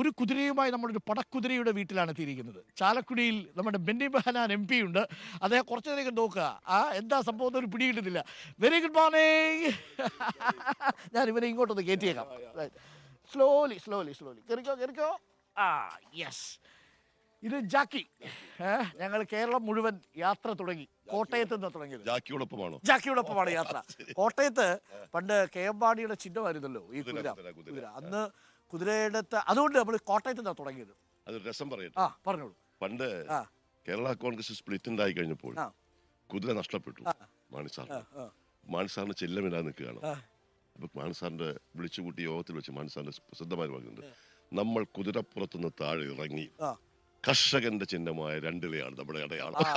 ഒരു കുതിരയുമായി നമ്മളൊരു പടക്കുതിരയുടെ വീട്ടിലാണ് എത്തിയിരിക്കുന്നത്. ചാലക്കുടിയിൽ നമ്മുടെ ബെന്നി ബഹനാൻ എം പി ഉണ്ട്. അദ്ദേഹം കുറച്ചു നേരം നോക്കുക. ആ എന്താ സംഭവം ഒരു പിടി കിട്ടുന്നില്ല വെരി ഗുഡ് മോർണിംഗ് ഞാൻ ഇവരെ ഇങ്ങോട്ടൊന്ന് കയറ്റിയേക്കാം സ്ലോലി സ്ലോലി സ്ലോലി കയറിക്കോ കയറിക്കോ ആ യെസ് ഇത് ജാക്കി. ഞങ്ങൾ കേരളം മുഴുവൻ യാത്ര തുടങ്ങി. കോട്ടയത്ത് നിന്ന് തുടങ്ങിയത്. ജാക്കിയോടൊപ്പമാണോ? ജാക്കിയോടൊപ്പമാണ് യാത്ര. കോട്ടയത്ത് പണ്ട് കെ എം ബാണിയുടെ ചിഹ്നമായിരുന്നല്ലോ ഈ. കുതിര അന്ന് കുതിരയുടെ ത- അതുകൊണ്ട് നമ്മൾ കോട്ടയത്ത് നിന്നാണ് തുടങ്ങിയത്. അത് രസം പറയട്ടെ. ആ പറഞ്ഞോളൂ. പണ്ട് ആ. കേരള കോൺഗ്രസ് സ്പ്ലിറ്റ് ഉണ്ടായി കഴിഞ്ഞപ്പോൾ ആ. കുതിര നഷ്ടപ്പെട്ടു ആ. മാണിസാറിന് ചെല്ലമില്ലാതെ നിൽക്കുകയാണ്. ആ. അപ്പൊ മാണിസാറിന്റെ വിളിച്ചുകൂട്ടി യോഗത്തിൽ വെച്ച് മാണിസാറിന്റെ പ്രസിദ്ധമായ പ്രസിദ്ധമായി പറയുന്നുണ്ട് നമ്മൾ കുതിരപ്പുറത്തുനിന്ന് താഴെ ഇറങ്ങി ആ. കർഷകന്റെ ചിഹ്നമായ രണ്ടിലെയാണ് നമ്മുടെ അടയാളം. ആ,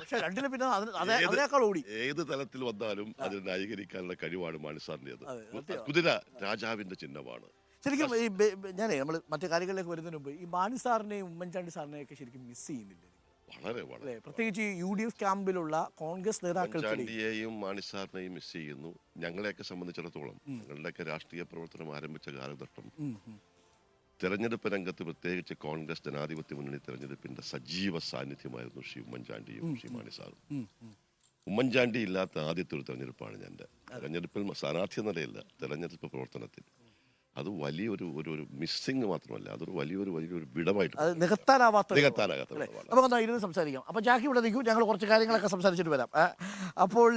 പക്ഷെ രണ്ടിൽ പിന്നെ അതിന് അതേ ഏത്- അതിനേക്കാൾ ഓടി. ഏത് തലത്തിൽ വന്നാലും അതിനെ ന്യായീകരിക്കാനുള്ള കഴിവാണ് മാണി സാറിന്റെത് അതെ, സത്യമാണ്. കുതിര രാജാവിന്റെ ചിഹ്നമാണ്. ശരിക്കും ഈ ഞാനേ നമ്മൾ മറ്റു കാര്യങ്ങളിലേക്ക് വരുന്നതിന് മുമ്പ് ഈ മാണി സാറിനെയും ഉമ്മൻചാണ്ടി സാറിനെയും ഒക്കെ ശരിക്കും മിസ് ചെയ്യുന്നില്ല? വളരെ വളരെ പ്രത്യേകിച്ച് യു ഡി എഫ് ക്യാമ്പിലുള്ള കോൺഗ്രസ് ചാണ്ടിയെയും മാണിസാറിനെയും മിസ് ചെയ്യുന്നു. ഞങ്ങളെയൊക്കെ സംബന്ധിച്ചിടത്തോളം ഞങ്ങളുടെയൊക്കെ രാഷ്ട്രീയ പ്രവർത്തനം ആരംഭിച്ച കാലഘട്ടം. തെരഞ്ഞെടുപ്പ് രംഗത്ത് പ്രത്യേകിച്ച് കോൺഗ്രസ് ജനാധിപത്യ മുന്നണി തെരഞ്ഞെടുപ്പിന്റെ സജീവ സാന്നിധ്യമായിരുന്നു ശ്രീ ഉമ്മൻചാണ്ടിയും ശ്രീ മാണിസാറും ഉം, ഉം. ഉമ്മൻചാണ്ടി ഇല്ലാത്ത ആദ്യത്തെ ഒരു തെരഞ്ഞെടുപ്പാണ് ഞാൻ തെരഞ്ഞെടുപ്പിൽ സ്ഥാനാർത്ഥി നിലയില്ല തെരഞ്ഞെടുപ്പ് പ്രവർത്തനത്തിൽ. അത് വലിയൊരു ഒരു ഒരു മിസ്സിങ് മാത്രമല്ല അതൊരു വലിയൊരു വലിയൊരു വിടവായിട്ട് അത് നികത്താനാവാത്ത നികത്താനാകാത്ത അല്ലേ? നമുക്ക് ഇരുന്ന് സംസാരിക്കാം. അപ്പോൾ ജാക്കി ഇവിടെ നിൽക്കും. ഞങ്ങൾ കുറച്ച് കാര്യങ്ങളൊക്കെ സംസാരിച്ചിട്ട് വരാം. ഏ, അപ്പോൾ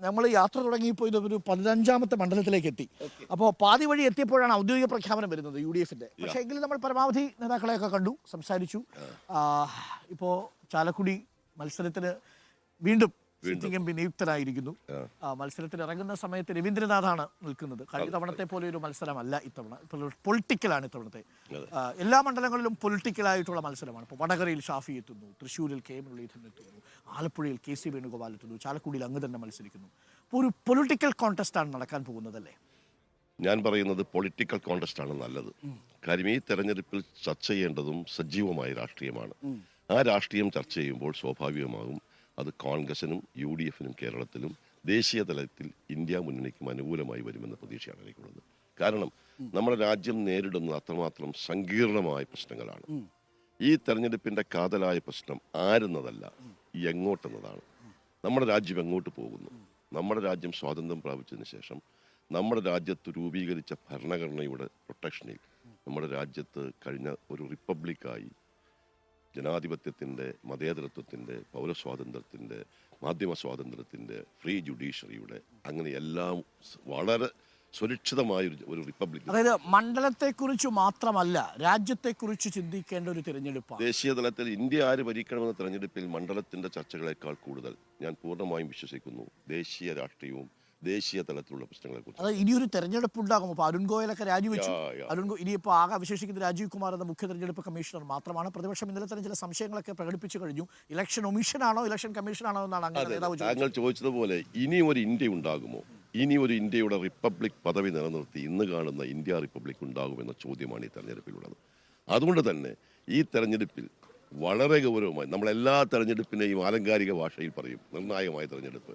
നമ്മൾ യാത്ര തുടങ്ങിയപ്പോൾ ഇത് ഒരു പതിനഞ്ചാമത്തെ മണ്ഡലത്തിലേക്ക് എത്തി. അപ്പോൾ പാതി വഴി എത്തിയപ്പോഴാണ് ഔദ്യോഗിക പ്രഖ്യാപനം വരുന്നത് യു ഡി എഫിന്റെ പക്ഷേ എങ്കിലും നമ്മൾ പരമാവധി നേതാക്കളെയൊക്കെ കണ്ടു സംസാരിച്ചു. ഇപ്പോൾ ചാലക്കുടി മത്സരത്തിന് വീണ്ടും സിറ്റിംഗ് എം പി നിയുക്തനായിരിക്കുന്നു ആ, മത്സരത്തിൽ ഇറങ്ങുന്ന സമയത്ത് രവീന്ദ്രനാഥാണ് നിൽക്കുന്നത്. കഴിഞ്ഞ തവണത്തെ പോലെ ഒരു മത്സരമല്ല ഇത്തവണ. പൊളിറ്റിക്കലാണ് ഇത്തവണത്തെ. എല്ലാ മണ്ഡലങ്ങളിലും പൊളിറ്റിക്കലായിട്ടുള്ള മത്സരമാണ്. ഇപ്പോൾ വടകരയിൽ ഷാഫി എത്തുന്നു തൃശ്ശൂരിൽ കെ മുരളീധരൻ എത്തുന്നു ആലപ്പുഴയിൽ കെ സി വേണുഗോപാൽ എത്തുന്നു ചാലക്കുടിയിൽ അങ്ങ് തന്നെ മത്സരിക്കുന്നു. അപ്പോൾ ഒരു പൊളിറ്റിക്കൽ കോൺടെസ്റ്റാണ് നടക്കാൻ പോകുന്നതല്ലേ? ഞാൻ പറയുന്നത് പൊളിറ്റിക്കൽ കോണ്ടസ്റ്റ് ആണ് നല്ലത് കാര്യം ഈ തെരഞ്ഞെടുപ്പിൽ ചർച്ച ചെയ്യേണ്ടതും സജീവമായ രാഷ്ട്രീയമാണ്. ആ രാഷ്ട്രീയം ചർച്ച ചെയ്യുമ്പോൾ സ്വാഭാവികമാകും അത് കോൺഗ്രസിനും യു ഡി എഫിനും കേരളത്തിലും ദേശീയ തലത്തിൽ ഇന്ത്യ മുന്നണിക്കും അനുകൂലമായി വരുമെന്ന പ്രതീക്ഷയാണ് എനിക്കുള്ളത്. കാരണം നമ്മുടെ രാജ്യം നേരിടുന്നത് അത്രമാത്രം സങ്കീർണമായ പ്രശ്നങ്ങളാണ്. ഈ തെരഞ്ഞെടുപ്പിന്റെ കാതലായ പ്രശ്നം ആരെന്നതല്ല എങ്ങോട്ടെന്നതാണ്. നമ്മുടെ രാജ്യം എങ്ങോട്ട് പോകുന്നു? നമ്മുടെ രാജ്യം സ്വാതന്ത്ര്യം പ്രാപിച്ചതിന് ശേഷം നമ്മുടെ രാജ്യത്ത് രൂപീകരിച്ച ഭരണഘടനയുടെ പ്രൊട്ടക്ഷനിൽ നമ്മുടെ രാജ്യത്ത് കഴിഞ്ഞ ഒരു റിപ്പബ്ലിക്കായി ജനാധിപത്യത്തിന്റെ മതേതരത്വത്തിന്റെ പൗരസ്വാതന്ത്ര്യത്തിന്റെ മാധ്യമ സ്വാതന്ത്ര്യത്തിന്റെ ഫ്രീ ജുഡീഷ്യറിയുടെ അങ്ങനെ എല്ലാം വളരെ സുരക്ഷിതമായ ഒരു റിപ്പബ്ലിക് അതായത് മണ്ഡലത്തെക്കുറിച്ച് മാത്രമല്ല രാജ്യത്തെക്കുറിച്ച് ചിന്തിക്കേണ്ട ഒരു തിരഞ്ഞെടുപ്പ് ദേശീയ തലത്തിൽ ഇന്ത്യ ആര് ഭരിക്കണമെന്ന തിരഞ്ഞെടുപ്പിൽ മണ്ഡലത്തിന്റെ ചർച്ചകളെക്കാൾ കൂടുതൽ ഞാൻ പൂർണമായും വിശ്വസിക്കുന്നു. ദേശീയ രാഷ്ട്രീയവും ദേശീയ തലത്തിലുള്ള പ്രശ്നങ്ങളെ കുറിച്ച് അതായത് ഇനിയൊരു തെരഞ്ഞെടുപ്പ് ഉണ്ടാകും. അപ്പോൾ അരുൺ ഗോയലൊക്കെ രാജിവെച്ചു. അരുൺ ഗോ- ഇനിയിപ്പോൾ ആകെ അവശേഷിക്കുന്ന രാജീവ് കുമാർ എന്ന മുഖ്യ തെരഞ്ഞെടുപ്പ് കമ്മീഷണർ മാത്രമാണ്. പ്രതിപക്ഷം ഇന്നലെ തന്നെ ചില സംശയങ്ങളൊക്കെ പ്രകടിപ്പിച്ചു കഴിഞ്ഞു. ഇലക്ഷൻ ഒമിഷനാണോ ഇലക്ഷൻ കമ്മീഷനാണോ എന്നാണ് അങ്ങനെ താങ്കൾ ചോദിച്ചതുപോലെ ഇനി ഒരു ഇന്ത്യ ഉണ്ടാകുമോ? ഇനി ഒരു ഇന്ത്യയുടെ റിപ്പബ്ലിക് പദവി നിലനിർത്തി ഇന്ന് കാണുന്ന ഇന്ത്യ റിപ്പബ്ലിക് ഉണ്ടാകുമെന്ന ചോദ്യമാണ് ഈ തെരഞ്ഞെടുപ്പിലുള്ളത്. അതുകൊണ്ട് തന്നെ ഈ തെരഞ്ഞെടുപ്പിൽ വളരെ ഗൗരവമായി നമ്മൾ എല്ലാ തെരഞ്ഞെടുപ്പിനെയും ആലങ്കാരിക ഭാഷയിൽ പറയും. നിർണായകമായ തെരഞ്ഞെടുപ്പ്.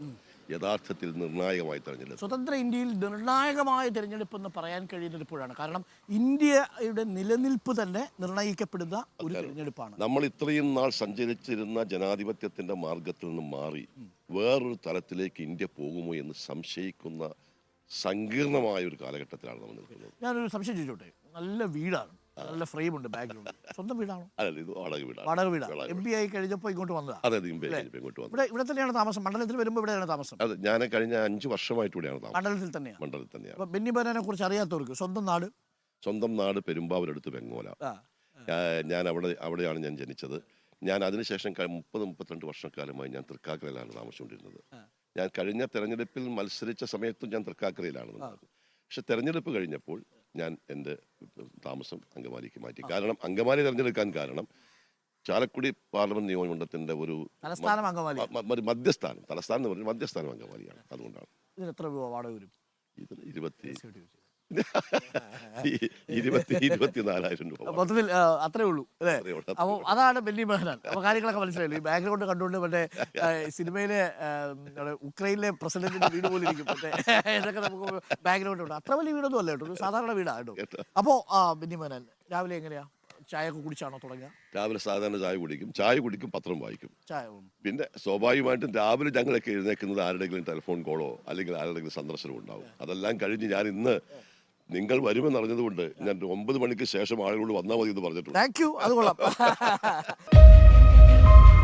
യഥാർത്ഥത്തിൽ നിർണായകമായ തെരഞ്ഞെടുപ്പ്. സ്വതന്ത്ര ഇന്ത്യയിൽ നിർണായകമായ തെരഞ്ഞെടുപ്പ് എന്ന് പറയാൻ കഴിയുന്നത് ഇപ്പോഴാണ് കാരണം ഇന്ത്യയുടെ നിലനിൽപ്പ് തന്നെ നിർണയിക്കപ്പെടുന്ന ഒരു തെരഞ്ഞെടുപ്പാണ്. നമ്മൾ ഇത്രയും നാൾ സഞ്ചരിച്ചിരുന്ന ജനാധിപത്യത്തിന്റെ മാർഗത്തിൽ നിന്ന് മാറി വേറൊരു തലത്തിലേക്ക് ഇന്ത്യ പോകുമോ എന്ന് സംശയിക്കുന്ന സങ്കീർണമായ ഒരു കാലഘട്ടത്തിലാണ് നമ്മൾ നിൽക്കുന്നത്. ഞാനൊരു സംശയം ചോദിച്ചോട്ടെ? നല്ല വീടാണ്. നല്ല ഫ്രെയിം ഉണ്ട് ബാക്ക്ഗ്രൗണ്ട് സ്വന്തം വീടാണോ? ഇത് വാടക വീടാണ്. വാടക വീടാണ്. എം പി ആയി കഴിഞ്ഞപ്പോ ഇങ്ങോട്ട് വന്നതാ. അതെ ഇമ്പേ ഇങ്ങോട്ട് വന്നു. ഇവിടെ ഇവിടെ തന്നെയാണ് താമസം. മണ്ഡലത്തിൽ വരുമ്പോൾ ഇവിടെയാണ് താമസം. അതെ ഞാൻ കഴിഞ്ഞ അഞ്ചു വർഷമായിട്ട് ഇവിടെയാണ് താമസം. മണ്ഡലത്തിൽ തന്നെയാണ് മണ്ഡലത്തിൽ തന്നെയാണ്. അപ്പൊ ബെന്നി ബനാനെ കുറിച്ച് അറിയാത്തവർക്ക് സ്വന്തം നാട്? സ്വന്തം നാട് പെരുമ്പാവൂരടുത്ത് വെങ്ങോല. ആ. ഞാ- ഞാൻ അവിടെ അവിടെയാണ് ഞാൻ ജനിച്ചത്. ഞാൻ അതിനുശേഷം ക- മുപ്പത് മുപ്പത്തിരണ്ട് വർഷക്കാലമായി ഞാൻ തൃക്കാക്കരയിലാണ് താമസിച്ചുകൊണ്ടിരുന്നത്. ഞാൻ കഴിഞ്ഞ തെരഞ്ഞെടുപ്പിൽ മത്സരിച്ച സമയത്തും ഞാൻ തൃക്കാക്കരയിലാണ് നിന്നത്. പക്ഷെ തെരഞ്ഞെടുപ്പ് കഴിഞ്ഞപ്പോൾ ഞാൻ എന്റെ താമസം അങ്കമാലിക്ക് മാറ്റി. കാരണം അങ്കമാലി തിരഞ്ഞെടുക്കാൻ കാരണം ചാലക്കുടി പാർലമെന്റ് നിയമമണ്ഡലത്തിന്റെ ഒരു തലസ്ഥാനം അങ്കമാലി. മധ്യസ്ഥാനം. തലസ്ഥാനം എന്ന് പറഞ്ഞാൽ മധ്യസ്ഥാനം അങ്കമാലിയാണ്. അതുകൊണ്ടാണ്. ഇതിന് എത്ര രൂപ വാടക വരും? ഇതിന് ഇരുപത്തി ഇരുപത്തി ഇരുപത്തിനാലായിരം രൂപ മൊത്തത്തിൽ ആ, അത്രേ ഉള്ളൂ അല്ലേ? അത്രേ ഉള്ളൂ. അപ്പോൾ അതാണ് ബെന്നി ബെഹനാൻ അപ്പൊ കാര്യങ്ങളൊക്കെ മനസ്സിലായില്ലേ? ഈ ബാക്ക്ഗ്രൗണ്ട് കണ്ടുകൊണ്ട് മറ്റേ ആ, സിനിമയിലെ ആ, നമ്മുടെ ഉക്രൈനിലെ പ്രസിഡന്റിന്റെ വീട് പോലെ ഇരിക്കും. മറ്റേ ഇതൊക്കെ നമുക്ക് ബാക്ക്ഗ്രൗണ്ട് ഉണ്ട്. അത്ര വലിയ വീടൊന്നും അല്ല കേട്ടോ. ഒരു സാധാരണ വീടാ കേട്ടോ. അപ്പോ ആ ബെന്നി ബെഹനാൻ രാവിലെ എങ്ങനെയാ? ചായ ഒക്കെ കുടിച്ചാണോ തുടങ്ങുക? രാവിലെ സാധാരണ ചായ കുടിക്കും. ചായ കുടിക്കും പത്രം വായിക്കും. ചായ ഉം. പിന്നെ സ്വാഭാവികമായിട്ടും രാവിലെ ഞങ്ങളൊക്കെ എഴുന്നേക്കുന്നത് ആരുടെങ്കിലും ടെലിഫോൺ കോളോ അല്ലെങ്കിൽ ആരുടെങ്കിലും സന്ദർശനം ഉണ്ടാവും. അതെല്ലാം കഴിഞ്ഞ് ഞാൻ ഇന്ന് നിങ്ങൾ വരുമെന്ന് അറിഞ്ഞതുകൊണ്ട് ഞാൻ ഒമ്പത് മണിക്ക് ശേഷം ആളുകളോട് വന്നാൽ മതി എന്ന് പറഞ്ഞിട്ടുണ്ട്. താങ്ക് യു അത് കൊള്ളാം.